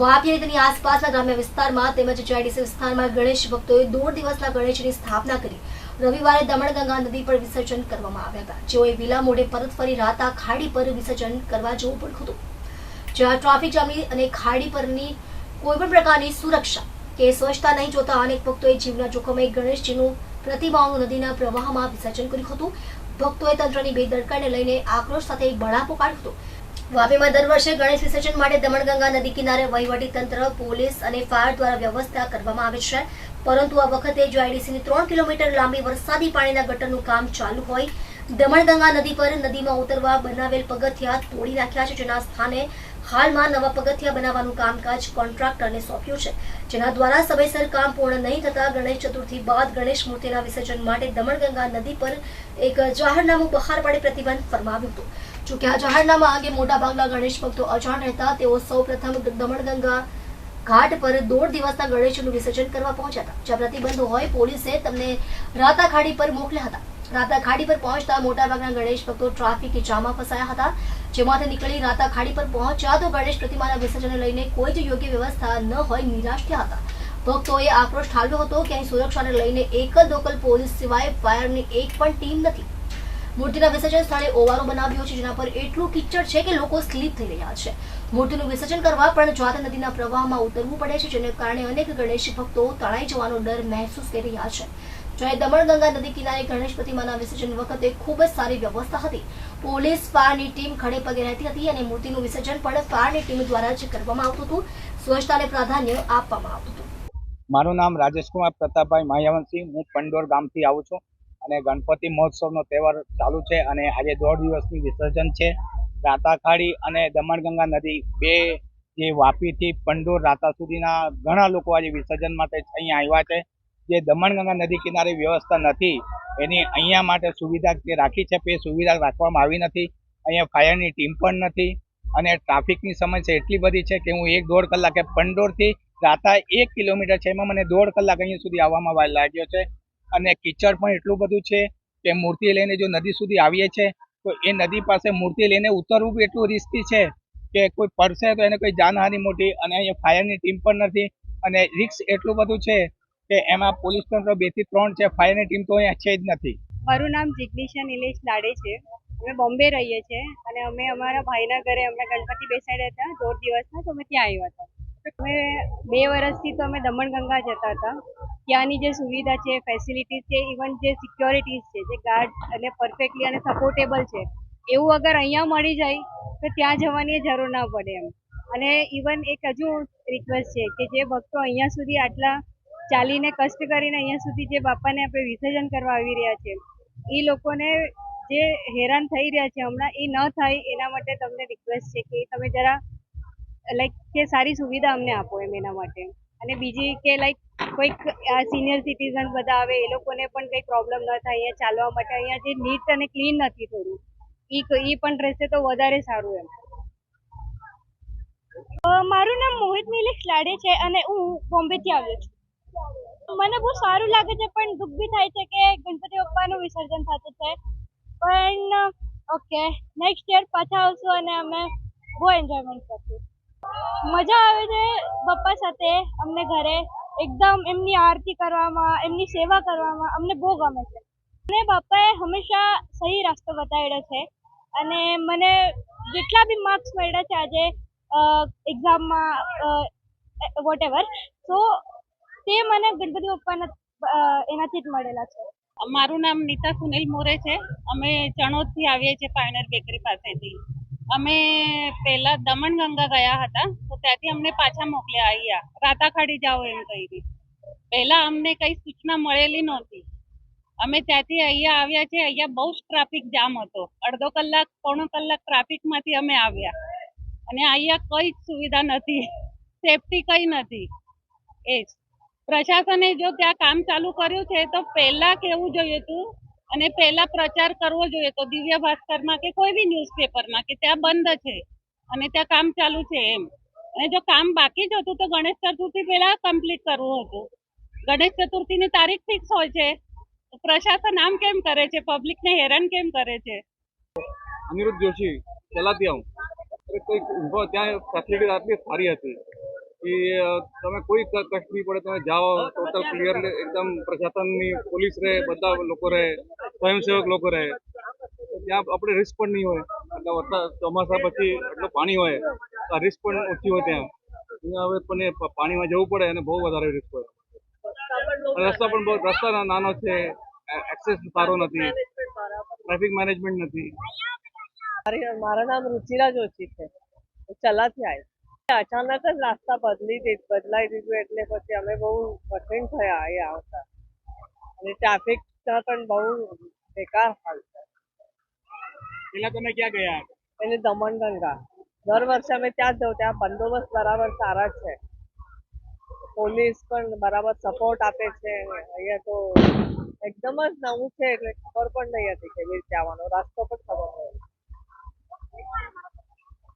વાપી આસપાસના ગ્રામ્ય વિસ્તારમાં તેમજ જેઆઈડીસી વિસ્તારમાં ગણેશ ભક્તોએ દોઢ દિવસના ગણેશની સ્થાપના કરી. રવિવારે દમણગંગા નદી પર વિસર્જન કરવામાં આવ્યા હતા. જેઓએ વિલા મોઢે પરત ફરી રાતા ખાડી પર વિસર્જન કરવા જવું પડ્યું હતું. જ્યાં ટ્રાફિક જામની અને ખાડી પરની કોઈપણ પ્રકારની સુરક્ષા કે સ્વચ્છતા નહીં જોતા અનેક ભક્તોએ જીવના જોખમે ગણેશજીનું પ્રતિમાઓ નદીના પ્રવાહમાં વિસર્જન કર્યું હતું. ભક્તોએ તંત્રની બેદરકારીને લઈને આક્રોશ સાથે બળાપો કાઢ્યો હતો. વાપીમાં દર વર્ષે ગણેશ વિસર્જન માટે દમણગંગા નદી કિનારે વહીવટી પોલીસ અને ફાયર દ્વારા વ્યવસ્થા કરવામાં આવે છે. પરંતુ આ વખતે જીઆઈડીસીની ત્રણ કિલોમીટર લાંબી વરસાદી પાણીના ગટરનું કામ ચાલુ હોય, દમણગંગા નદી પર નદીમાં ઉતરવા બનાવેલ પગથિયા તોડી નાખ્યા છે, જેના સ્થાને હાલમાં નવા પગથિયા બનાવવાનું કામકાજ કોન્ટ્રાક્ટરને સોંપ્યું છે. જેના દ્વારા સમયસર કામ પૂર્ણ નહીં થતા ગણેશ ચતુર્થી બાદ ગણેશ મૂર્તિના વિસર્જન માટે દમણગંગા નદી પર એક જાહેરનામું બહાર પાડી પ્રતિબંધ ફરમાવ્યું હતું. જોકે આ જાહેરનામા અંગે મોટાભાગના ગણેશ ભક્તો અજાણ રહેતા. તેઓ સૌ પ્રથમ દમણગંગા ઘાટ પર દોઢ દિવસના ગણેશનું વિસર્જન કરવા પહોંચ્યા હતા. જ્યાં પ્રતિબંધ હોય, પોલીસે તેમને રાતા ખાડી પર મોકલ્યા હતા. રાતા ખાડી પર પહોંચતા મોટાભાગના ગણેશ ભક્તો ટ્રાફિક જામમાં ફસાયા હતા. જેમાંથી નીકળી રાતા ખાડી પર પહોંચ્યા તો ગણેશ પ્રતિમાના વિસર્જનને લઈને કોઈ જ યોગ્ય વ્યવસ્થા ન હોય, નિરાશ થયા હતા. ભક્તોએ આક્રોશ ઠાલવ્યો હતો કે અહીં સુરક્ષાને લઈને એકલ દોકલ પોલીસ સિવાય ફાયરની એક પણ ટીમ નથી. મૂર્તિના વિસર્જન સ્થળે ઓવારો બનાવ્યો છે, જેના પર એટલું કિચડ છે કે લોકો સ્લીપ થઈ રહ્યા છે. મૂર્તિનું વિસર્જન કરવા પણ જ્વાત નદીના પ્રવાહમાં ઉતરવું પડે છે, જેને કારણે અનેક ગણેશ ભક્તો તણાઈ જવાનો ડર મહેસૂસ કરી રહ્યા છે. જ્યારે દમણગંગા નદી કિનારે ગણેશ પ્રતિમાના વિસર્જન વખતે ખૂબ જ સારી વ્યવસ્થા હતી. પોલીસ, ફાયરની ટીમ ખડે પગે રહેતી હતી અને મૂર્તિનું વિસર્જન પણ ફાયરની ટીમ દ્વારા જ કરવામાં આવતું હતું. સ્વચ્છતાને પ્રાધાન્ય આપવામાં આવતું હતું. મારું નામ રાજેશકુમાર પ્રતાપભાઈ માયાવંશી. હું પંડોર ગામથી આવું છું. અને ગણપતિ મહોત્સવનો તહેવાર ચાલુ છે અને આજે દોઢ દિવસની વિસર્જન છે. રાતાખાડી અને દમણગંગા નદી બે જે વાપીથી પંડોર રાતા સુધીના ઘણા લોકો આજે વિસર્જન માટે અહીંયા આવ્યા છે. જે દમણગંગા નદી કિનારે વ્યવસ્થા નથી, એની અહીંયા માટે સુવિધા જે રાખી છે તે સુવિધા રાખવામાં આવી નથી. અહીંયા ફાયરની ટીમ પણ નથી અને ટ્રાફિકની સમસ્યા એટલી બધી છે કે હું એક દોઢ કલાકે પંડોરથી રાતા એક કિલોમીટર છે એમાં મને દોઢ કલાક અહીંયા સુધી આવવામાં લાગ્યો છે. અને કિચડ પણ એટલું બધું છે કે મૂર્તિ લઈને જો નદી સુધી આવીએ છે, તો એ નદી પાસે મૂર્તિ લઈને ઉતરવું બી એટલું રિસ્કી છે કે કોઈ પડશે તો એને કોઈ જાનહાનિ મોટી અને અહીંયા ફાયરની ટીમ પણ નથી અને રિક્સ એટલું બધું છે કે એમાં પોલીસ તંત્ર બેથી ત્રણ છે ફાયરની ટીમ તો અહીંયા છે જ નથી. મારું નામ જિગ્નિશા નિલેશ લાડે છે. અમે બોમ્બે રહીએ છીએ અને અમે અમારા ભાઈના ઘરે અમે ગણપતિ બેસાડ્યા હતા દોઢ દિવસના તો અમે ત્યાં આવ્યા હતા. અમે બે વર્ષથી તો અમે દમણગંગા જતા હતા. ત્યાંની જે સુવિધા છે ફેસિલિટીઝ છે ઇવન જે સિક્યોરિટીઝ છે, જે ગાર્ડ અને પરફેક્ટલી અને સપોર્ટેબલ છે, એવું અગર અહીંયા મળી જાય, તો ત્યાં જવાની જરૂર ના પડે એમ. અને ઇવન એક હજુ રિક્વેસ્ટ છે કે જે ભક્તો અહીંયા સુધી આટલા ચાલીને કષ્ટ કરીને અહીંયા સુધી જે બાપાને આપણે વિસર્જન કરવા આવી રહ્યા છે એ લોકોને જે હેરાન થઈ રહ્યા છે હમણાં એ ન થાય, એના માટે તમને રિક્વેસ્ટ છે કે તમે જરા લાઈક કે સારી સુવિધા અમને આપો એમ એના માટે. અને બીજી કે લાઈક કોઈક સિનિયર સિટીઝન બધા આવે, એ લોકોને પણ કંઈ પ્રોબ્લેમ ન થાય, અહીંયા ચાલવા માટે. અહીંયા જે નીટ અને ક્લીન નથી થોડું. ઈ ઈ પણ રહેશે તો વધારે સારું એમ. મારું નામ મોહિત નિલેશ લાડે છે અને હું બોમ્બેથી આવ્યો છું. મને બહુ સારું લાગે છે, પણ દુઃખ બી થાય છે કે ગણપતિ બપ્પાનું વિસર્જન થતું છે. પણ, ઓકે નેક્સ્ટ યર પાછા આવશું અને અમે બહુ એન્જોયમેન્ટ કરશું. મજા આવે છે પપ્પા સાથે, અમને ઘરે. એકદમ એમની આરતી કરવામાં, એમની સેવા કરવામાં અમને બહુ ગમે છે. અને બાપાએ હંમેશા સહી રસ્તો બતાવ્યો છે. અને મને જેટલા બી માર્ક્સ મળ્યા છે આજે એક્ઝામમાં વોટ એવર તો તે મને ગણપતિ બાપાના એનાથી જ મળેલા છે. મારું નામ નીતા સુનિલ મોરે છે. અમે ચણોદથી આવીએ છીએ પાયનર બેકરી પાસેથી. અમે પહેલા દમણગંગા ગયા હતા, તો ત્યાંથી અમને પાછા મોકલ્યા અહીંયા રાતાખાડી જાઓ એમ કહી પહેલા અમને કઈ સૂચના મળેલી નહોતી. અમે ત્યાંથી અહીંયા આવ્યા છે, અહીંયા બહુ જ ટ્રાફિક જામ હતો. અડધો કલાક, પોણો કલાક ટ્રાફિકમાંથી અમે આવ્યા. અને અહીંયા કઈ જ સુવિધા નથી સેફટી કઈ નથી. એ જ. પ્રશાસને જો ત્યાં કામ ચાલુ કર્યું છે, તો પહેલા કેવું જોઈએ હતું? અને પહેલા પ્રચાર કરવો જોઈએ તો દિવ્ય ભાસ્કરમાં કે કોઈ બી ન્યૂઝપેપરમાં કે ત્યાં બંધ છે અને ત્યાં કામ ચાલુ છે એમ. અને જો કામ બાકી જ હતું તો ગણેશ ચતુર્થી પહેલા કમ્પ્લીટ કરવું હતું. ગણેશ ચતુર્થીની તારીખ ફિક્સ હોય છે. પ્રશાસન આમ કેમ કરે છે? પબ્લિકને હેરાન કેમ કરે છે? અનિરુદ્ધ જોશી ચલાતી આવું. કોઈ ત્યાં ફેસિલિટી આટલી સારી હતી. કે તમે કોઈ કષ્ટ નહીં પડે તમે જાઓ ટોટલ ક્લિયર એકદમ પ્રશાસનની પોલીસ રહે, બધા લોકો રહે, સ્વયંસેવક લોકો રહે. ત્યાં આપણે રિસ્ક પણ નહીં હોય. એટલે વરસાદ, ચોમાસા પછી એટલું પાણી હોય. તો રિસ્ક પણ ઓછી હોય ત્યાં. અહીંયા હવે પણ પાણીમાં જવું પડે અને બહુ વધારે રિસ્ક હોય. રસ્તા પણ બહુ, રસ્તા નાનો છે. એક્સેસ સારો નથી. ટ્રાફિક મેનેજમેન્ટ નથી. મારું નામ રુચિરા જોશી છે. ચલાથી આવી અચાનક જ રાસ્તા બદલી દી બદલાઈ દીધું એટલે પછી અમે બહુ કઠિન થયા એ આવતા. અને ટ્રાફિક પણ બહુ બેકાર હાલ છે. પેલા તમે ક્યાં ગયા એને દમણગંગા. દર વર્ષે અમે ત્યાં જ જવું ત્યાં બંદોબસ્ત બરાબર સારા છે. પોલીસ પણ બરાબર સપોર્ટ આપે છે. અહીંયા તો એકદમ જ નવું છે એટલે ખબર પણ નહીં હતી કેવી રીતે આવવાનો રસ્તો પણ ખબર નહીં.